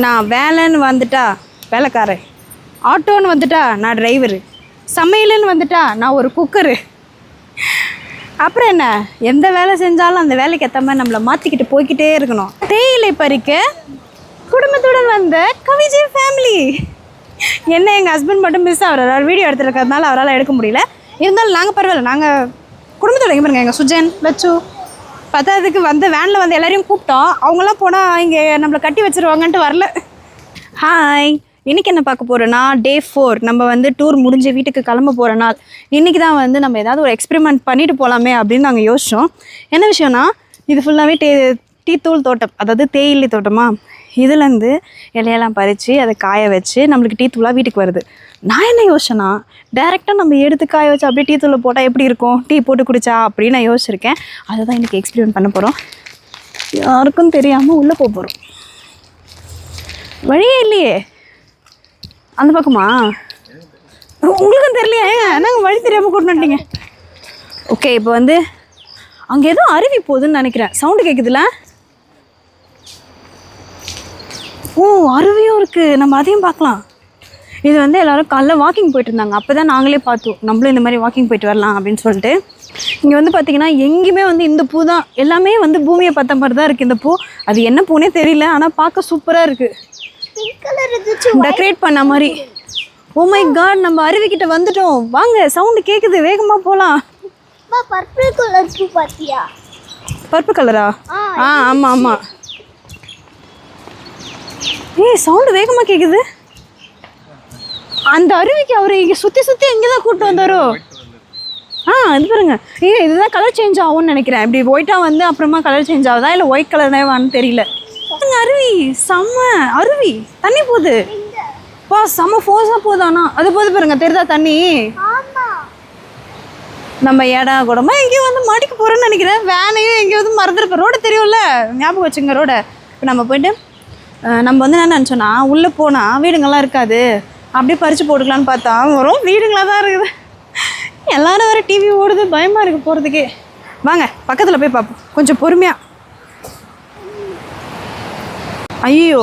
நான் வேலைன்னு வந்துட்டா வேலைக்காரன் ஆட்டோன்னு வந்துட்டா நான் டிரைவரு. சமையலுன்னு வந்துட்டா நான் ஒரு குக்கரு. அப்புறம் என்ன? எந்த வேலை செஞ்சாலும் அந்த வேலைக்கு ஏற்ற மாதிரி நம்மளை மாற்றிக்கிட்டு போய்க்கிட்டே இருக்கணும். தேயிலை பறிக்க குடும்பத்துடன் வந்த கவிஜி ஃபேமிலி என்ன எங்கள் ஹஸ்பண்ட் மட்டும் மிஸ் ஆகிறார்? அவர் வீடியோ எடுத்துருக்கிறதுனால அவரால் எடுக்க முடியல. இருந்தாலும் நாங்கள் பரவாயில்ல. நாங்கள் குடும்பத்தோட எங்கே பாருங்க எங்கள் சுஜன் லட்சு வந்து வேனில் வந்து எல்லாரையும் கூப்பிட்டோம். அவங்களாம் போனால் இங்கே நம்மளை கட்டி வச்சிருவாங்கன்ட்டு வரல. ஹாய் இன்றைக்கி என்ன பார்க்க போகிறோன்னா டே ஃபோர் நம்ம வந்து டூர் முடிஞ்சு வீட்டுக்கு கிளம்ப போகிற நாள். இன்றைக்கி தான் வந்து நம்ம ஏதாவது ஒரு எக்ஸ்பெரிமெண்ட் பண்ணிட்டு போகலாமே அப்படின்னு நாங்கள் யோசித்தோம் என்ன விஷயம்னா இது ஃபுல்லாகவே டே டீத்தூள் தோட்டம். அதாவது தேயிலை தோட்டமாக இதுலேருந்து இலையெல்லாம் பறித்து அதை காய வச்சு நம்மளுக்கு டீ தூளாக வீட்டுக்கு வருது. நான் என்ன யோசனா? டேரெக்டாக நம்ம எடுத்து காய வச்சு அப்படியே டீ தூளை போட்டால் எப்படி இருக்கும்? டீ போட்டு குடிச்சா அப்படின்னு நான் யோசிச்சிருக்கேன். அதை தான் இன்றைக்கி எக்ஸ்பெரிமெண்ட் பண்ண போகிறோம் யாருக்கும் தெரியாமல் உள்ளே போக போகிறோம் வழியே இல்லையே. அந்த பக்கமா? உங்களுக்கும் தெரியலையா. ஏங்க நாங்கள் வழி தெரியாமல் கூட்டு வந்துட்டீங்க? ஓகே இப்போ வந்து அங்கே எதுவும் அருவி போகுதுன்னு நினைக்கிறேன். சவுண்டு கேட்குதுல ஓ அருவியும் இருக்குது நம்ம அதையும் பார்க்கலாம். இது வந்து எல்லாரும் காலைல வாக்கிங் போயிட்டு இருந்தாங்க. அப்போ தான் நாங்களே பார்த்தோம். நம்மளும் இந்த மாதிரி வாக்கிங் போயிட்டு வரலாம் அப்படின்னு சொல்லிட்டு. இங்கே வந்து பார்த்தீங்கன்னா எங்கேயுமே வந்து இந்த பூ தான். எல்லாமே வந்து பூமியை பார்த்த மாதிரி தான் இருக்குது இந்த பூ. அது என்ன பூனே தெரியல. ஆனால் பார்க்க சூப்பராக இருக்குது டெக்கரேட் பண்ண மாதிரி. ஓ மை காட் நம்ம அருவிக்கிட்ட வந்துட்டோம். வாங்க சவுண்டு கேட்குது வேகமாக போகலாம் பர்பிள் கலர் பூ பாத்தியா பர்பிள் கலரா ஆ? ஆமாம் ஆமாம் ஏய் சவுண்டு வேகமாக கேட்குது அந்த அருவிக்கு அவர் இங்கே சுற்றி சுற்றி எங்கே தான் கூப்பிட்டு வந்தாரோ? ஆ இது பாருங்க. ஏ இதுதான் கலர் சேஞ்ச் ஆகும்னு நினைக்கிறேன். இப்படி ஒயிட்டாக வந்து அப்புறமா கலர் சேஞ்ச் ஆகுதா இல்லை ஒயிட் கலர்னேவான்னு தெரியல. அருவி. செம்ம அருவி. தண்ணி போகுது. வா செம்ம ஃபோர்ஸாக போகுது ஆனால் அது போகுது பாருங்க தெரியுதா தண்ணி? நம்ம ஏடா கூடமா எங்கேயும் வந்து மாட்டிக்க போகிறோம்னு நினைக்கிறேன். வேனையும் எங்கேயும் வந்து மறந்துருப்போம் ரோடு தெரியும்ல? ஞாபகம் வச்சுங்க ரோட இப்போ நம்ம போயிட்டு நம்ம வந்து என்ன நினச்சோன்னா உள்ளே போனால் வீடுங்கள்லாம் இருக்காது. அப்படியே பறித்து போட்டுக்கலான்னு பார்த்தா வரும் வீடுங்களாக தான் இருக்குது. எல்லாரும் வேறு டிவி ஓடுது பயமாக இருக்குது போகிறதுக்கே வாங்க பக்கத்தில் போய் பார்ப்போம். கொஞ்சம் பொறுமையாக ஐயோ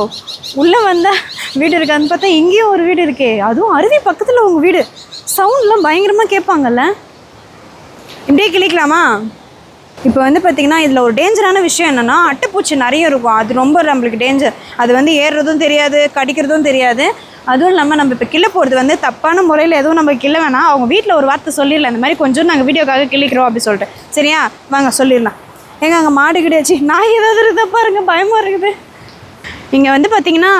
உள்ளே வந்தால் வீடு இருக்காதுன்னு பார்த்தா இங்கேயும் ஒரு வீடு இருக்கே. அதுவும் அருவி பக்கத்தில் உங்கள் வீடு. சவுண்ட்லாம் பயங்கரமாக கேட்பாங்கல்ல? இப்படியே கிளிக்கலாமா? இப்போ வந்து பார்த்திங்கன்னா இதில் ஒரு டேஞ்சரான விஷயம் என்னென்னா அட்டைப்பூச்சி நிறைய இருக்கும். அது ரொம்ப நம்மளுக்கு டேஞ்சர் அது வந்து ஏறுறதும் தெரியாது கடிக்கிறதும் தெரியாது. அதுவும் இல்லாமல் நம்ம இப்போ கிள்ள போகிறது வந்து தப்பான முறையில் எதுவும் நம்ம கிள்ள வேணாம். அவங்க வீட்டில் ஒரு வார்த்தை சொல்லிடலாம். இந்த மாதிரி கொஞ்சம் நாங்கள் வீடியோக்காக கிளிக்கிறோம் அப்படி சொல்லிட்டு சரியா? வாங்க சொல்லிடலாம். ஏங்க அங்கே மாடு கிடையாச்சு. நான் ஏதாவது இருக்குதா பாருங்க. பயமாக இருக்குது. இங்கே வந்து பார்த்தீங்கன்னா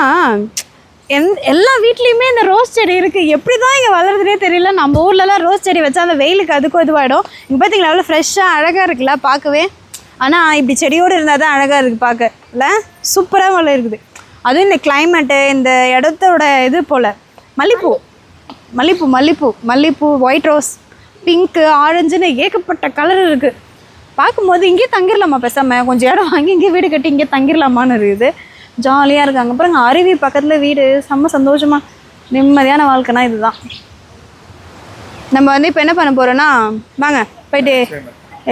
எந் எல்லா வீட்லேயுமே இந்த ரோஸ் செடி இருக்குது எப்படி தான் இங்கே வளருதுனே தெரியல. நம்ம ஊர்லலாம் ரோஸ் செடி வச்சா அந்த வெயிலுக்கு அதுக்கும் இதுவாகிடும் இங்கே பார்த்தீங்களா அவ்வளோ ஃப்ரெஷ்ஷாக அழகாக இருக்குல்ல பார்க்கவே. ஆனால் இப்படி செடியோடு இருந்தால் தான் அழகாக இருக்குது பார்க்க இல்லை சூப்பராக வளர் இருக்குது. அதுவும் இந்த கிளைமேட்டு இந்த இடத்தோட இது போல். மல்லிப்பூ. மல்லிப்பூ மல்லிப்பூ மல்லிப்பூ ஒயிட் ரோஸ் பிங்க்கு ஆரஞ்சுன்னு ஏகப்பட்ட கலர் இருக்குது பார்க்கும்போது இங்கேயே தங்கிடலாமா பேசாமல் கொஞ்சம் இடம் வாங்கி இங்கேயே வீடு கட்டி இங்கேயே தங்கிடலாமான்னு இருக்குது. ஜாலியாக இருக்காங்க. அப்புறம் அருவி பக்கத்தில் வீடு. செம்ம சந்தோஷமா நிம்மதியான வாழ்க்கைனா இதுதான். நம்ம வந்து இப்போ என்ன பண்ண போகிறோன்னா வாங்க போயிட்டு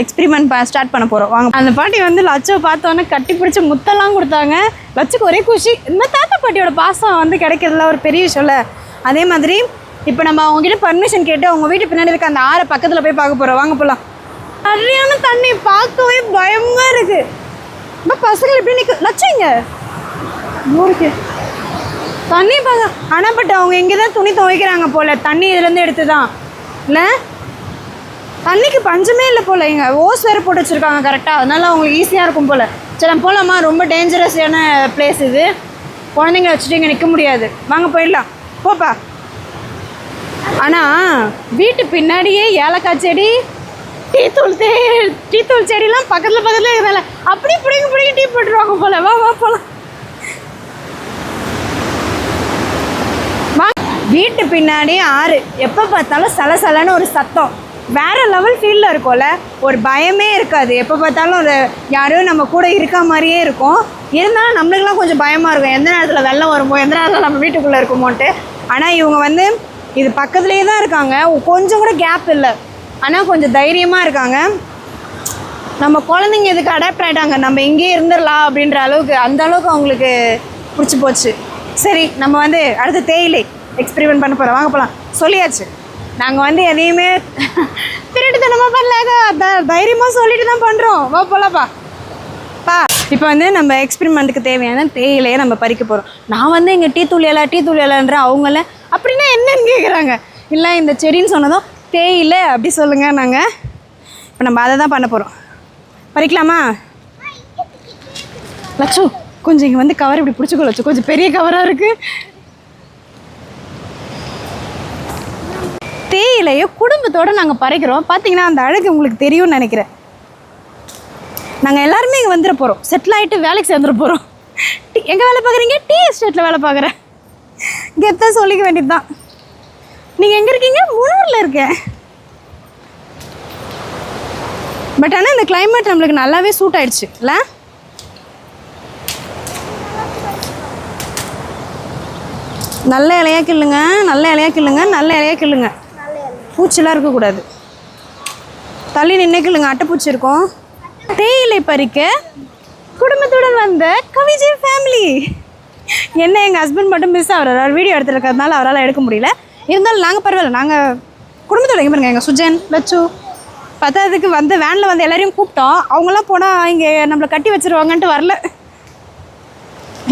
எக்ஸ்பிரிமெண்ட் ஸ்டார்ட் பண்ண போகிறோம் வாங்க. அந்த பாட்டி வந்து லட்சம் பார்த்தோன்னே கட்டி பிடிச்சி முத்தெல்லாம் கொடுத்தாங்க. லட்சுக்கு ஒரே குஷி இந்த தாத்தா பாட்டியோட பாசம் வந்து கிடைக்கிறதுல ஒரு பெரிய விஷயம்ல அதே மாதிரி இப்போ நம்ம அவங்ககிட்ட பர்மிஷன் கேட்டு அவங்க வீட்டு பின்னாடி இருக்க அந்த ஆறை பக்கத்தில் போய் பார்க்க போகிறோம் வாங்க போகலாம் சரியான தண்ணி பார்க்கவே பயமாக இருக்குது பசங்களை பசங்க எப்படி நிற்க லட்சம் இங்கே ஊருக்கு. தண்ணி பார்க்க ஆனால் பட் அவங்க இங்கே தான் துணி துவைக்கிறாங்க போல. தண்ணி இதுலேருந்து எடுத்து தான் இல்லை தண்ணிக்கு பஞ்சமே இல்லை போல். இங்கே ஓஸ் வேறு போட்டு வச்சுருக்காங்க கரெக்டாக அதனால அவங்களுக்கு ஈஸியாக இருக்கும் போல். சரி நம்ம போகலாமா ரொம்ப டேஞ்சரஸான பிளேஸ் இது. குழந்தைங்க வச்சுட்டு இங்கே நிற்க முடியாது. வாங்க போயிடலாம். போப்பா. ஆனால் வீட்டு பின்னாடியே ஏலக்காய் செடி டீத்தூள் தே டீத்தூள் செடிலாம் பக்கத்தில் பக்கத்தில் இருக்கிறதால அப்படியே பிடிங்க பிடிங்க டீ போட்டுருவாங்க போல. வா வா போகலாம் வா வீட்டு பின்னாடி ஆறு. எப்போ பார்த்தாலும் சலசலன்னு ஒரு சத்தம். வேற லெவல் ஃபீலில் இருக்கும்ல ஒரு பயமே இருக்காது. எப்போ பார்த்தாலும் ஒரு யாரும் நம்ம கூட இருக்க மாதிரியே இருக்கும். இருந்தாலும் நம்மளுக்கெல்லாம் கொஞ்சம் பயமாக இருக்கும். எந்த நேரத்தில் வெள்ளம் வருமோ எந்த நேரத்தில் நம்ம வீட்டுக்குள்ளே இருக்குமோன்ட்டு. ஆனால் இவங்க வந்து இது பக்கத்துலேயே தான் இருக்காங்க. கொஞ்சம் கூட கேப் இல்லை. ஆனால் கொஞ்சம் தைரியமாக இருக்காங்க. நம்ம குழந்தைங்க இதுக்கு அடாப்ட் ஆகிட்டாங்க நம்ம இங்கேயே இருந்துடலாம் அப்படின்ற அளவுக்கு அந்த அளவுக்கு அவங்களுக்கு பிடிச்சி போச்சு. சரி நம்ம வந்து அடுத்து தேயிலை. எக்ஸ்பெரிமெண்ட் பண்ண போகிறோம் வாங்க போகலாம் சொல்லியாச்சு. நாங்கள் வந்து எதையுமே திருட்டுத்தனமாக பண்ணலாங்க த- தைரியமாக சொல்லிட்டு தான் பண்ணுறோம் வா போகலாப்பா பா. இப்போ வந்து நம்ம எக்ஸ்பெரிமெண்ட்டுக்கு தேவையான தேயிலையை நம்ம பறிக்க போகிறோம் நான் வந்து இங்கே டீ தூள் இலை டீ தூள் இலைன்ற அவங்கள அப்படின்னா என்னன்னு கேட்குறாங்க இல்லை இந்த செடின்னு சொன்னதும் தேயிலை அப்படி சொல்லுங்கள் நாங்கள் இப்போ நம்ம அதை தான் பண்ண போகிறோம் பறிக்கலாமா? லட்சு கொஞ்சம் இங்கே வந்து கவர் இப்படி பிடிச்சிக்கோ லட்சு கொஞ்சம் பெரிய கவராக இருக்குது தேயிலையை குடும்பத்தோடு நாங்கள் பறைக்கிறோம். பார்த்தீங்கன்னா அந்த அழகு உங்களுக்கு தெரியும்னு நினைக்கிறேன். நாங்கள் எல்லாருமே இங்கே வந்துட போகிறோம் செட்டில் ஆகிட்டு வேலைக்கு சேர்ந்துட போகிறோம் எங்கே வேலை பார்க்குறீங்க டீ எஸ்டேட்டில் வேலை பார்க்குறேன் கெத்தாக சொல்லிக்க வேண்டியது தான் நீங்கள் எங்கே இருக்கீங்க? முனூரில் இருக்கேன். பட் ஆனால் இந்த கிளைமேட் நம்மளுக்கு நல்லாவே சூட் ஆயிடுச்சு. இல்லை? நல்ல இலையா கிள்ளுங்க நல்ல இலையா கிள்ளுங்க நல்ல இலையா கிள்ளுங்க. பூச்சிலாம் இருக்கக்கூடாது. தள்ளி நின்று கிள்ளுங்க அட்டைப்பூச்சி இருக்கும். தேயிலை பறிக்க குடும்பத்துடன் வந்த கவிஜய் ஃபேமிலி என்ன எங்கள் ஹஸ்பண்ட் மட்டும் மிஸ் ஆகிறார்? வீடியோ எடுத்துருக்கிறதுனால அவரால் எடுக்க முடியல. இருந்தாலும் நாங்கள் பரவாயில்ல நாங்கள் குடும்பத்தோட எங்கே பாருங்க எங்கள் சுஜன் லட்சு பத்தாததுக்கு வந்து வேனில் வந்து எல்லாரையும் கூப்பிட்டோம். அவங்களாம் போனால் இங்கே நம்மளை கட்டி வச்சிருவாங்கன்ட்டு வரல.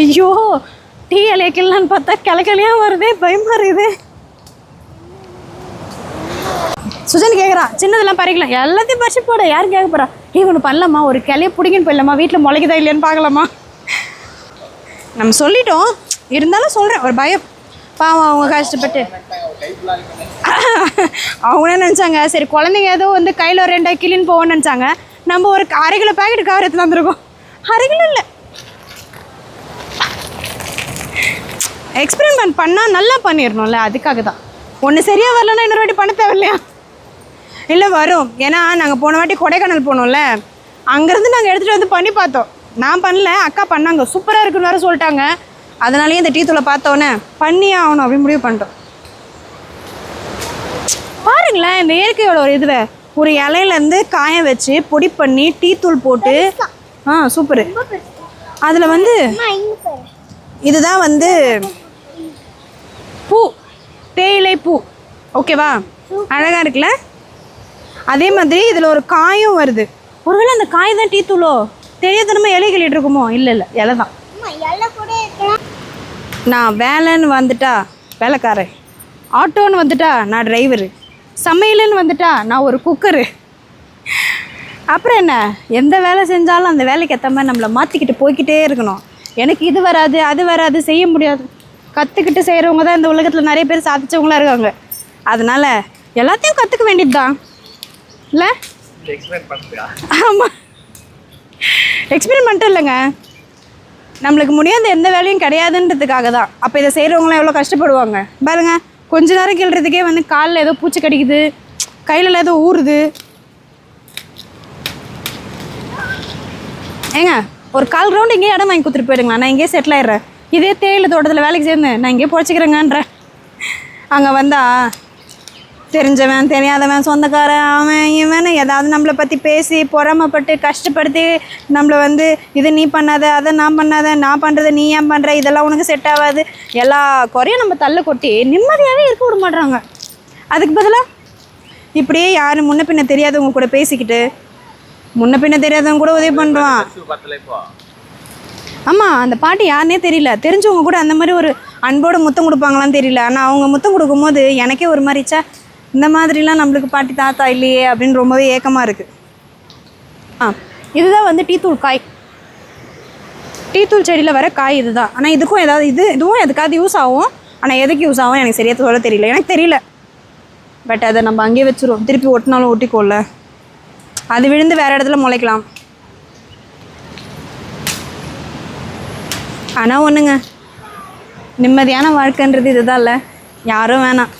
ஐயோ டீ இலைக்கலான்னு பார்த்தா கிளக்கலையாக வருதே பயமாக இருக்குது. சுஜன் கேட்குறா சின்னதெல்லாம் பறிக்கலாம் எல்லாத்தையும் பறிச்சு போட யாரும் கேட்க போறா. ஏ ஒன்று பண்ணலாமா? ஒரு கிளைய பிடிங்கன்னு போயிடலாமா? வீட்டில் முளைக்குதா இல்லையான்னு பார்க்கலாமா? நம்ம சொல்லிட்டோம். இருந்தாலும் சொல்கிறேன் ஒரு பயம். பாவம் அவங்க கஷ்டப்பட்டு அவங்க என்ன நினச்சாங்க? சரி குழந்தைங்க ஏதோ வந்து கையில் ஒரு ரெண்டாக கிளின்னு போவோம்னு நினச்சாங்க. நம்ம ஒரு அரை கிலோ பேக்கெட் கவர் எடுத்து வந்திருக்கோம். அரை கிலோ இல்லை. எக்ஸ்பெரிமெண்ட் பண்ணால் நல்லா பண்ணிடணும்ல அதுக்காக தான் ஒன்று சரியாக வரலன்னா இன்னொரு வாட்டி பண்ண தேவையில்லையா? இல்லை வரும். ஏன்னா நாங்கள் போன வாட்டி கொடைக்கானல் போனோம்ல அங்கேருந்து நாங்கள் எடுத்துகிட்டு வந்து பண்ணி பார்த்தோம். நான் பண்ணல அக்கா பண்ணாங்க. சூப்பராக இருக்குன்னு வேறு சொல்லிட்டாங்க. அதனாலேயே இந்த டீ தூளை பார்த்தோன்னே பண்ணியே ஆகணும் அப்படின்னு முடிவு பண்ணிட்டோம். பாருங்களேன் இந்த இயற்கையோட ஒரு இதுவை. ஒரு இலையிலேருந்து காய வச்சு பொடி பண்ணி டீ தூள் போட்டு ஆ சூப்பரு. அதில் வந்து இதுதான் வந்து பூ. தேயிலை பூ. ஓகேவா? அழகா இருக்குல்ல? அதே மாதிரி இதில் ஒரு காயும் வருது. ஒருவேளை அந்த காய் தான் டீ தூளோ தெரியாதனமா இலை கிள்ளிட்டு இருக்குமோ? இல்லை இல்லை இலை தான். நான் வேலைன்னு வந்துட்டா வேலைக்காரன் ஆட்டோன்னு வந்துட்டா நான் டிரைவரு சமையலுன்னு வந்துட்டா நான் ஒரு குக்கரு அப்புறம் என்ன? எந்த வேலை செஞ்சாலும் அந்த வேலைக்கு ஏற்ற மாதிரி நம்மளை மாற்றிக்கிட்டு போய்க்கிட்டே இருக்கணும். எனக்கு இது வராது அது வராது செய்ய முடியாது. கற்றுக்கிட்டு செய்கிறவங்க தான் இந்த உலகத்தில் நிறைய பேர் சாதிச்சவங்களா இருக்காங்க. அதனால் எல்லாத்தையும் கற்றுக்க வேண்டியது தான் இல்லை ஆமாம் எக்ஸ்பெரிமெண்ட்டும் இல்லைங்க. நம்மளுக்கு முடியாத எந்த வேலையும் கிடையாதுன்றதுக்காக தான். அப்போ இதை செய்கிறவங்களாம் எவ்வளோ கஷ்டப்படுவாங்க? பாருங்க கொஞ்ச நேரம் கிள்றதுக்கே வந்து காலில் ஏதோ பூச்சி கடிக்குது கையில் ஏதோ ஊறுது. ஏங்க ஒரு கால் ரவுண்டு இங்கேயே இடம் வாங்கி கொடுத்துட்டு போயிடுங்களா நான் இங்கேயே செட்டில் ஆயிடுறேன். இதே தேயிலை தோட்டத்தில் வேலைக்கு சேர்ந்து நான் இங்கேயே பொழைச்சிக்கிறேங்கன்றேன் அங்கே வந்தா தெரிஞ்சவன் தெரியாதவன் சொந்தக்காரன் அவன் இவன் ஏதாவது நம்மளை பற்றி பேசி பொறாமப்பட்டு கஷ்டப்படுத்தி நம்மளை வந்து இது நீ பண்ணாத அதை நான் பண்ணாத நான் பண்ணுறது நீ ஏன் பண்ணுற இதெல்லாம் உனக்கு செட் ஆகாது. எல்லா குறையும் நம்ம தள்ள கொட்டி நிம்மதியாகவே இருக்க விட மாட்றாங்க. அதுக்கு பதிலாக இப்படியே யார் முன்ன பின்ன தெரியாதவங்க கூட பேசிக்கிட்டு முன்ன பின்ன தெரியாதவங்க கூட உதவி பண்ணுறான் ஆமாம் அந்த பாட்டி யாருனே தெரியல. தெரிஞ்சவங்க கூட அந்த மாதிரி ஒரு அன்போடு முத்தம் கொடுப்பாங்களான்னு தெரியல. ஆனால் அவங்க முத்தம் கொடுக்கும்போது எனக்கே ஒரு மாதிரிச்சா இந்த மாதிரிலாம் நம்மளுக்கு பாட்டி தாத்தா இல்லையே அப்படின்னு ரொம்பவே ஏக்கமாக இருக்குது ஆ இதுதான் வந்து டீத்தூள் காய். டீத்தூள் செடியில் வர காய் இதுதான். ஆனால் இதுக்கும் ஏதாவது இது இதுவும் எதுக்காவது யூஸ் ஆகும். ஆனால் எதுக்கு யூஸ் ஆகும் எனக்கு சரியாக சொல்ல தெரியல. எனக்கு தெரியல. பட் அதை நம்ம அங்கேயே வச்சுருவோம். திருப்பி ஒட்டினாலும் ஒட்டிக்கோல்ல அது விழுந்து வேறு இடத்துல முளைக்கலாம். ஆனால் ஒன்றுங்க நிம்மதியான வாழ்க்கைன்றது இதுதான் இல்லை. யாரும் வேணாம்.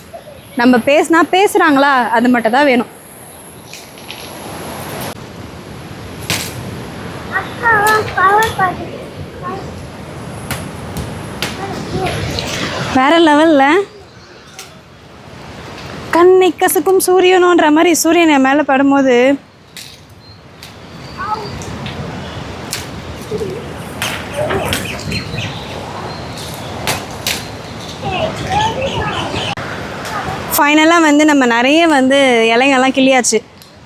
நம்ம பேசினா பேசுகிறாங்களா அது மட்டும் தான் வேணும். வேற லெவலில்? கண்ணை கசக்கும் சூரியனுன்ற மாதிரி சூரியன் என் மேலே படும்போது ஃபைனலாக வந்து நம்ம நிறைய வந்து இலைங்கெல்லாம் கிளியாச்சு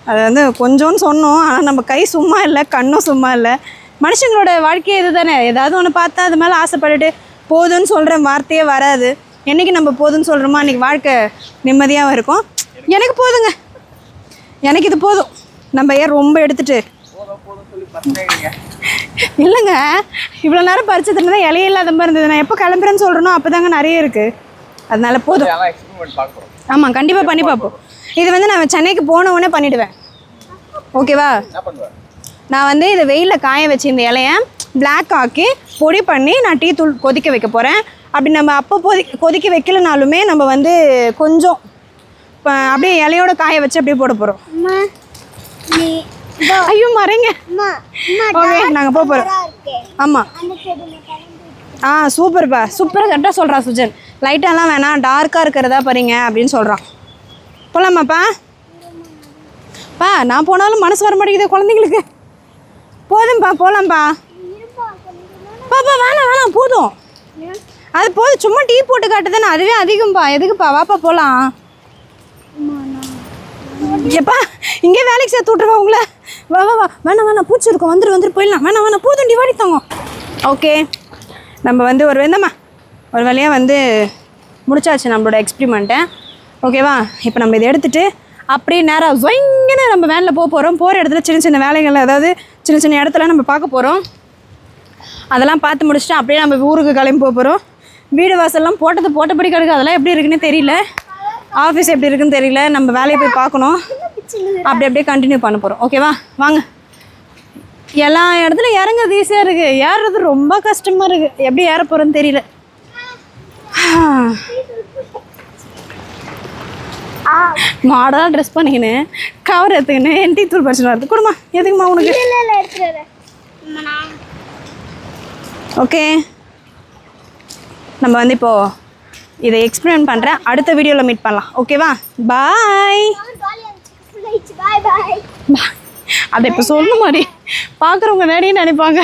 அது வந்து கொஞ்சோன்னு சொன்னோம் ஆனால் நம்ம கை சும்மா இல்லை கண்ணும் சும்மா இல்லை. மனுஷங்களோட வாழ்க்கையே இது தானே ஏதாவது ஒன்று பார்த்தா அது மேலே ஆசைப்பட்டுட்டு போதும்னு சொல்கிற வார்த்தையே வராது. என்னைக்கு நம்ம போதும்னு சொல்கிறோமோ அன்றைக்கி வாழ்க்கை நிம்மதியாகவும் இருக்கும். எனக்கு போதுங்க. எனக்கு இது போதும். நம்ம ஏன் ரொம்ப எடுத்துட்டு? இல்லைங்க. இவ்வளோ நேரம் பறிச்சதுன்னு தான் இலையே இல்லாத மாதிரி இருந்தது. நான் எப்போ கிளம்புறேன்னு சொல்கிறேனோ அப்போ தாங்க நிறைய இருக்குது அதனால போதும். ஆமாம் கண்டிப்பாக பண்ணி பார்ப்போம். இது வந்து நான் சென்னைக்கு போன உடனே பண்ணிவிடுவேன் ஓகேவா? நான் வந்து இதை வெயிலில் காய வச்சு இந்த இலைய பிளாக் ஆக்கி பொடி பண்ணி நான் டீ தூள் கொதிக்க வைக்க போகிறேன் அப்படி நம்ம அப்போ கொதி கொதிக்க வைக்கலனாலுமே நம்ம வந்து கொஞ்சம் இப்போ அப்படியே இலையோட காய வச்சு அப்படியே போட போகிறோம் ஐயோ மறைங்க. ஓகே நாங்கள் போக போகிறோம் ஆமாம் ஆ சூப்பர்ப்பா. சூப்பராக கரெக்டாக சொல்கிறா சுஜன். லைட்டெல்லாம் வேணாம் டார்க்காக இருக்கிறதா பாருங்க அப்படின்னு சொல்கிறான் போகலாமாப்பா பா நான் போனாலும் மனசு வர மாட்டேங்குது குழந்தைங்களுக்கு. போதும்ப்பா போகலாம்ப்பா பாப்பா வேணாம் வேணாம் போதும். அது போதும் சும்மா டீ போட்டு காட்டுதானே அதுவே அதிகம்ப்பா எதுக்குப்பா வாப்பா போகலாம் எப்பா இங்கே வேலைக்கு சேர்த்து விட்ருவா உங்களை. வா வா வா. வேணாம் வேணாம் பூச்சி இருக்கும். வந்துட்டு வந்துட்டு போயிடலாம். வேணாம் வேணாம் போதும் வாடி தங்கம். ஓகே. நம்ம வந்து ஒரு வேந்தம்மா ஒரு வழியாக வந்து முடிச்சாச்சு நம்மளோட எக்ஸ்பிரிமெண்ட்டை ஓகேவா இப்போ நம்ம இதை எடுத்துகிட்டு அப்படியே நேராக ஜொயிங்கன்னு நம்ம வேனில் போக போகிறோம் போகிற இடத்துல சின்ன சின்ன வேலைகள் அதாவது சின்ன சின்ன இடத்துல நம்ம பார்க்க போகிறோம் அதெல்லாம் பார்த்து முடிச்சுட்டு அப்படியே நம்ம ஊருக்கு கிளம்பி போக போகிறோம் வீடு வாசல்லாம் போட்டது போட்டபடி கிடக்கு. அதெல்லாம் எப்படி இருக்குன்னு தெரியல. ஆஃபீஸ் எப்படி இருக்குன்னு தெரியல. நம்ம வேலையை போய் பார்க்கணும். அப்படி அப்படியே கண்டினியூ பண்ண போகிறோம் ஓகேவா வாங்க. எல்லா இடத்துல இறங்குறது ஈஸியாக இருக்குது ஏறுறது ரொம்ப கஷ்டமாக இருக்குது எப்படி ஏற போகிறோன்னு தெரியல. மாடலாக ட்ரெஸ் பண்ணிக்கின்னு கவர் எடுத்துக்கின்னு என் டீ தூள் பிரச்சனை வருது. கொடுமா எதுக்குமா உனக்கு? ஓகே நம்ம வந்து இப்போது இதை எக்ஸ்பிளைன் பண்ணுறேன் அடுத்த வீடியோவில் மீட் பண்ணலாம். ஓகேவா பாய் பாய் அதை இப்போ சொல்ல மாதிரி பார்க்குறவங்க நிறைய நினைப்பாங்க.